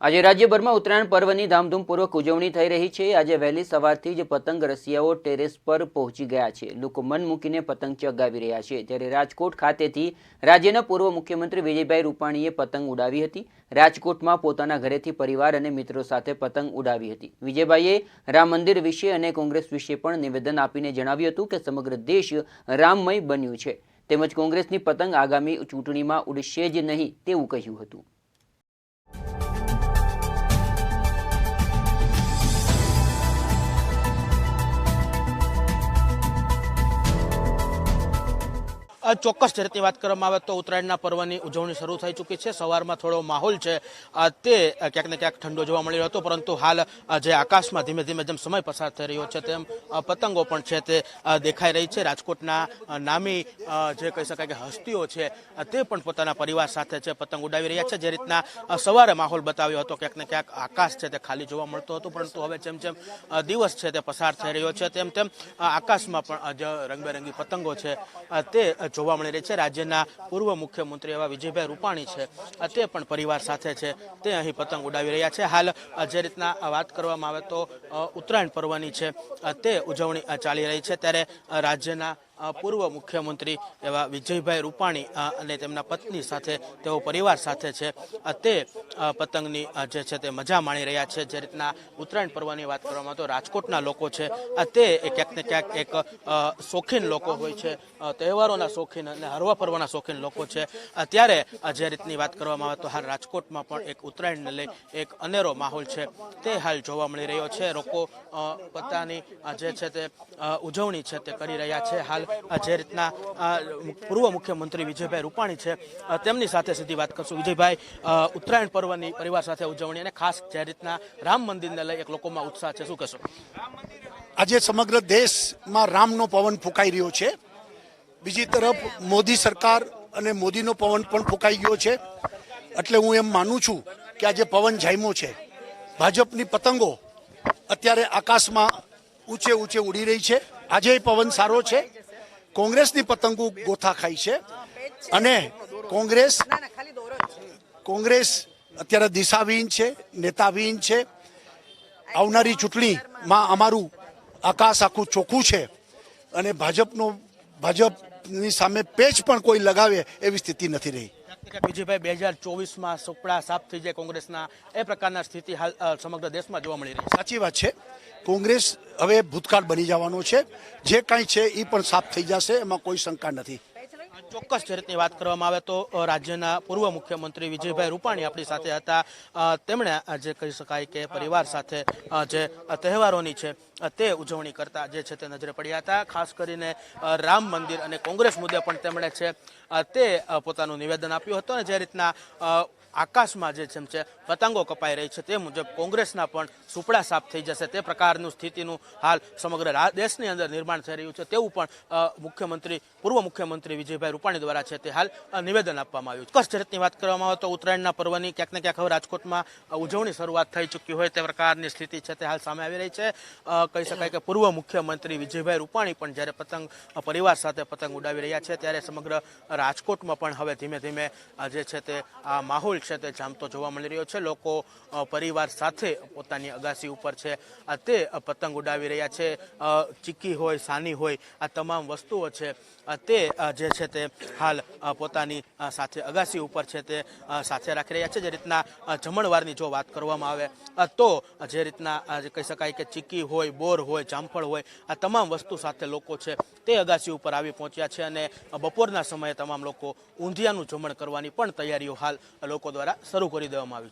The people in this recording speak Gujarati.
આજે રાજ્યભરમાં ઉત્તરાયણ પર્વની ધામધૂમપૂર્વક ઉજવણી થઈ રહી છે. આજે વહેલી સવારથી જ પતંગ રસિયાઓ ટેરેસ પર પહોંચી ગયા છે. લોકો મન મૂકીને પતંગ ચગાવી રહ્યા છે. ત્યારે રાજકોટ ખાતેથી રાજ્યના પૂર્વ મુખ્યમંત્રી વિજયભાઈ રૂપાણીએ પતંગ ઉડાવી હતી. રાજકોટમાં પોતાના ઘરેથી પરિવાર અને મિત્રો સાથે પતંગ ઉડાવી હતી. વિજયભાઈએ રામ મંદિર વિશે અને કોંગ્રેસ વિશે પણ નિવેદન આપીને જણાવ્યું હતું કે સમગ્ર દેશ રામમય બન્યું છે. તેમજ કોંગ્રેસની પતંગ આગામી ચૂંટણીમાં ઉડશે જ નહીં તેવું કહ્યું હતું. ચોક્કસ રીતની વાત કરવામાં આવે તો ઉત્તરાયણના પર્વની ઉજવણી શરૂ થઈ ચૂકી છે. સવારમાં થોડો માહોલ છે. તે ક્યાંક ને ક્યાંક ઠંડો જોવા મળી રહ્યો હતો, પરંતુ હાલ જે આકાશમાં ધીમે ધીમે જેમ સમય પસાર થઈ રહ્યો છે, તેમ પતંગો પણ છે તે દેખાઈ રહી છે. રાજકોટના નામી જે કહી શકાય કે હસ્તીઓ છે તે પણ પોતાના પરિવાર સાથે છે, પતંગ ઉડાવી રહ્યા છે. જે રીતના સવારે માહોલ બતાવ્યો હતો, ક્યાંક ને ક્યાંક આકાશ છે તે ખાલી જોવા મળતું હતું, પરંતુ હવે જેમ જેમ દિવસ છે તે પસાર થઈ રહ્યો છે, તેમ તેમ આકાશમાં પણ જે રંગબેરંગી પતંગો છે તે જોવા મળી રહી છે. રાજ્યના પૂર્વ મુખ્યમંત્રી એવા વિજયભાઈ રૂપાણી છે. તે પણ પરિવાર સાથે છે. તે અહીં પતંગ ઉડાવી રહ્યા છે. હાલ જે રીતના વાત કરવામાં આવે તો ઉત્તરાયણ પર્વની છે. તે ઉજવણી ચાલી રહી છે. ત્યારે રાજ્યના પૂર્વ મુખ્યમંત્રી એવા વિજયભાઈ રૂપાણી અને તેમના પત્ની સાથે, તેઓ પરિવાર સાથે છે. તે પતંગની જે છે તે મજા માણી રહ્યા છે. જે રીતના ઉત્તરાયણ પર્વની વાત કરવામાં તો રાજકોટના લોકો છે. તે ક્યાંક ને ક્યાંક એક શોખીન લોકો હોય છે. તહેવારોના શોખીન અને હરવા ફરવાના શોખીન લોકો છે. અત્યારે ત્યારે જે રીતની વાત કરવામાં આવે તો હાલ રાજકોટમાં પણ એક ઉત્તરાયણને લઈ એક અનેરો માહોલ છે. તે હાલ જોવા મળી રહ્યો છે. લોકો પોતાની જે છે તે ઉજવણી છે તે કરી રહ્યા છે. હાલ જે રીતના પૂર્વ મુખ્યમંત્રી વિજયભાઈ રૂપાણી છે તેમની સાથે સીધી વાત કરશું. વિજયભાઈ ઉત્તરાયણ પર્વની પરિવાર સાથે ઉજવણી અને ખાસ જે રીતના રામ મંદિરને લઈ એક લોકોમાં ઉત્સાહ છે. શું કહેશો? આજે સમગ્ર દેશમાં રામનો પવન ફૂંકાઈ રહ્યો છે. બીજી તરફ મોદી સરકાર અને મોદીનો પવન પણ ફૂંકાઈ ગયો છે. એટલે હું એમ માનું છું કે આજે પવન જામ્યો છે. ભાજપની પતંગો અત્યારે આકાશમાં ઊંચે ઊંચે ઉડી રહી છે. આજે પવન સારો છે. કોંગ્રેસની પતંગો ગોથા ખાય છે. અને કોંગ્રેસ કોંગ્રેસ અત્યારે દિશાવિહીન છે નેતાવિહીન છે. આવનારી ચૂંટણીમાં અમારું આકાશ આખું ચોખ્ખું છે. અને ભાજપનો ભાજપની સામે પેચ પણ કોઈ લગાવે એવી સ્થિતિ નથી રહી. વિજયભાઈ બે હજાર ચોવીસમાં સુપડા સાફ થઈ જાય કોંગ્રેસના. એ પ્રકારના સ્થિતિ હાલ સમગ્ર દેશમાં જોવા મળી રહી સાચી વાત છે. કોંગ્રેસ હવે ભૂતકાળ બની જવાનો છે. જે કાંઈ છે એ પણ સાફ થઈ જશે, એમાં કોઈ શંકા નથી. ચોક્કસ જે રીતની વાત કરવામાં આવે તો રાજ્યના પૂર્વ મુખ્યમંત્રી વિજયભાઈ રૂપાણી આપણી સાથે હતા. તેમણે આજે કહી શકાય કે પરિવાર સાથે જે તહેવારોની છે તે ઉજવણી કરતા જે છે તે નજરે પડ્યા હતા. ખાસ કરીને રામ મંદિર અને કોંગ્રેસ મુદ્દે પણ તેમણે છે તે પોતાનું નિવેદન આપ્યું હતું અને જે રીતના આકાશમાં જે જેમ છે, પતંગો કપાઈ રહી છે તે મુજબ કોંગ્રેસના પણ સુપડા સાફ થઈ જશે. તે પ્રકારનું સ્થિતિનું હાલ સમગ્ર દેશની અંદર નિર્માણ થઈ રહ્યું છે. તેવું પણ મુખ્યમંત્રી, પૂર્વ મુખ્યમંત્રી વિજયભાઈ રૂપાણી દ્વારા છે તે હાલ નિવેદન આપવામાં આવ્યું ચોક્કસ જે વાત કરવામાં આવે તો ઉત્તરાયણના પર્વની ક્યાંક ને ક્યાંક હવે રાજકોટમાં ઉજવણી શરૂઆત થઈ ચૂકી હોય તે પ્રકારની સ્થિતિ છે તે હાલ સામે આવી રહી છે. કહી શકાય કે પૂર્વ મુખ્યમંત્રી વિજયભાઈ રૂપાણી પણ જ્યારે પતંગ પરિવાર સાથે પતંગ ઉડાવી રહ્યા છે ત્યારે સમગ્ર રાજકોટમાં પણ હવે ધીમે ધીમે જે છે તે આ માહોલ છે તે જામતો જોવા મળી રહ્યો છે. લોકો પરિવાર સાથે પોતાની અગાસી ઉપર છે. તે પતંગ ઉડાવી રહ્યા છે. અ, ચીક્કી હોય સાની હોય આ તમામ વસ્તુઓ છે. તે જે છે તે હાલ પોતાની સાથે અગાસી ઉપર છે તે સાથે રાખી રહ્યા છે. જે રીતના જમણવારની જો વાત કરવામાં આવે તો જે રીતના કહી શકાય કે ચીક્કી હોય બોર હોય, જામફળ હોય, આ તમામ વસ્તુ સાથે લોકો છે તે અગાસી ઉપર આવી પહોંચ્યા છે અને બપોરના સમયે તમામ લોકો ઊંધિયાનું જમણ કરવાની પણ તૈયારીઓ હાલ લોકો દ્વારા શરૂ કરી દેવામાં આવી